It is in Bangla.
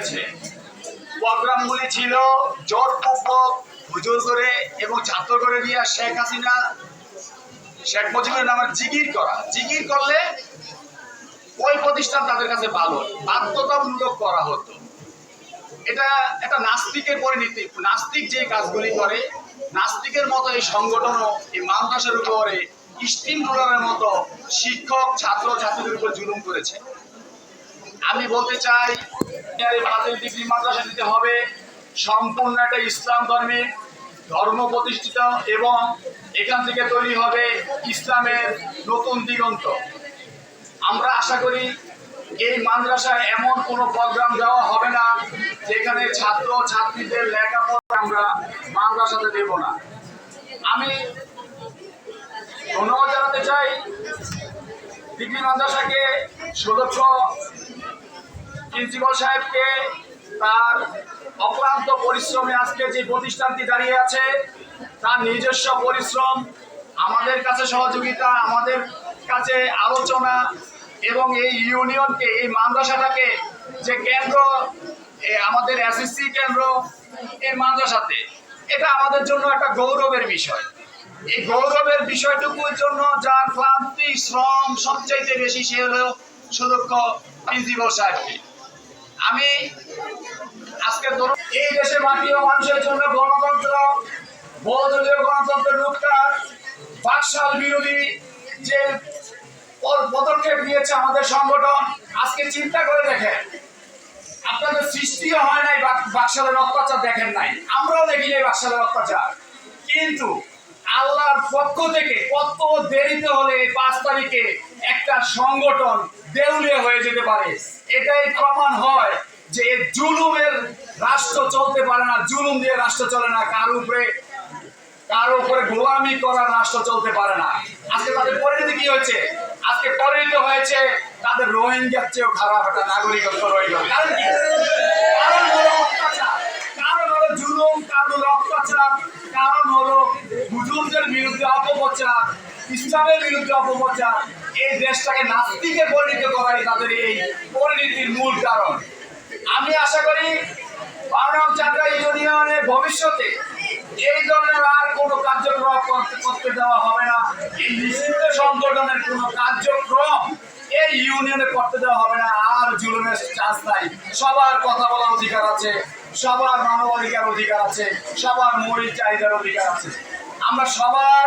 করেছে প্রোগ্রামগুলি ছিল জোরপূর্বক হুজুর করে এবং ছাত্র করে দিয়ে শেখ হাসিনা। শেখ মুজিবের নামে জিগির করা। জিগির করলে ওই প্রতিষ্ঠান তাদের কাছে ভালো, বাধ্যতামূলক করা হতো। এটা একটা নাস্তিকের পরিণতি। নাস্তিক যে কাজগুলি করে, নাস্তিকের মতো এই সংগঠনও এই মাদ্রাসার উপরে স্টিম রোলারের মতো শিক্ষক, ছাত্র, ছাত্রীদের উপর জুলুম করেছে। আমি বলতে চাই ডিগ্রি মাদ্রাসা দিতে হবে। সম্পূর্ণ একটা ইসলাম ধর্মে ধর্ম প্রতিষ্ঠিত এবং এখান থেকে তৈরি হবে ইসলামের নতুন দিগন্ত। আমরা আশা করি এই মাদ্রাসায় এমন কোনো প্রোগ্রাম দেওয়া হবে না, যেখানে ছাত্র ছাত্রীদের লেখাপড়া আমরা মাদ্রাসাতে দেব না। আমি ধন্যবাদ জানাতে চাই, ডিগ্রি মাদ্রাসাকে সুদক্ষ প্রিন্সিপাল সাহেবকে তার অক্লান্ত পরিশ্রমে আজকে যে প্রতিষ্ঠানটি দাঁড়িয়ে আছে, তার নিজস্ব পরিশ্রম, আমাদের কাছে সহযোগিতা, আমাদের কাছে আলোচনা এবং এই ইউনিয়নকে, এই মাদ্রাসাটাকে যে কেন্দ্র আমাদের এসএসসি কেন্দ্র, এই মাদ্রাসাতে, এটা আমাদের জন্য একটা গৌরবের বিষয়। এই গৌরবের বিষয়টুকুর জন্য যার ক্লান্তি, শ্রম সবচাইতে বেশি সে হলো সুদক্ষ প্রিন্সিপাল সাহেবকে আমি আজকে এই দেশের মাটি ও মানুষের জন্য গণতন্ত্র বহুদলীয় গণতন্ত্র রূপকার বাকশাল বিরোধী যে পদ- পদক্ষেপ নিয়েছে আমাদের সংগঠন, আজকে চিন্তা করে দেখেন। আপনাদের সৃষ্টিও হয় নাই বাকশালের অত্যাচার দেখেন নাই। আমরাও দেখি নাই বাকশালের অত্যাচার। কিন্তু আল্লাহর পক্ষ থেকে কত দেরিতে হলে পাঁচ তারিখে একটা সংগঠন দেউলিয়া হয়ে যেতে পারে। এটাই প্রমাণ হয় যে জুলুমের রাষ্ট্র চলতে পারে না, জুলুম দিয়ে রাষ্ট্র চলে না, কার উপরে কার উপরে গোলামি করার রাষ্ট্র চলতে পারে না। আজকে তাদের পরিণতি কি হয়েছে? আজকে পরিণত হয়েছে তাদের রোহিঙ্গার চেয়েও খারাপ একটা নাগরিকত্ব রয়ে গেল কারণ হলো অত্যাচার কারণ হলো জুলুম কারণ হলো অত্যাচার কারণ হলো হুজুরদের বিরুদ্ধে অপপ্রচার, ইসলামের বিরুদ্ধে অপপ্রচার। এই দেশটাকে নাস্তিকে পরিণত করাই তাদের এই পরিণতির মূল কারণ। আমি আশা করি বারোনাম চাকরা ইউনিয়নে ভবিষ্যতে এই ধরনের আর কোনো কার্যক্রম করতে করতে দেওয়া হবে না। এই নিষিদ্ধ সংগঠনের কোনো কার্যক্রম এই ইউনিয়নে করতে দেওয়া হবে না, আর জুলুমের চান্স নাই। সবার কথা বলার অধিকার আছে, সবার মানবাধিকার অধিকার আছে, সবার মৌলিক চাহিদার অধিকার আছে। আমরা সবার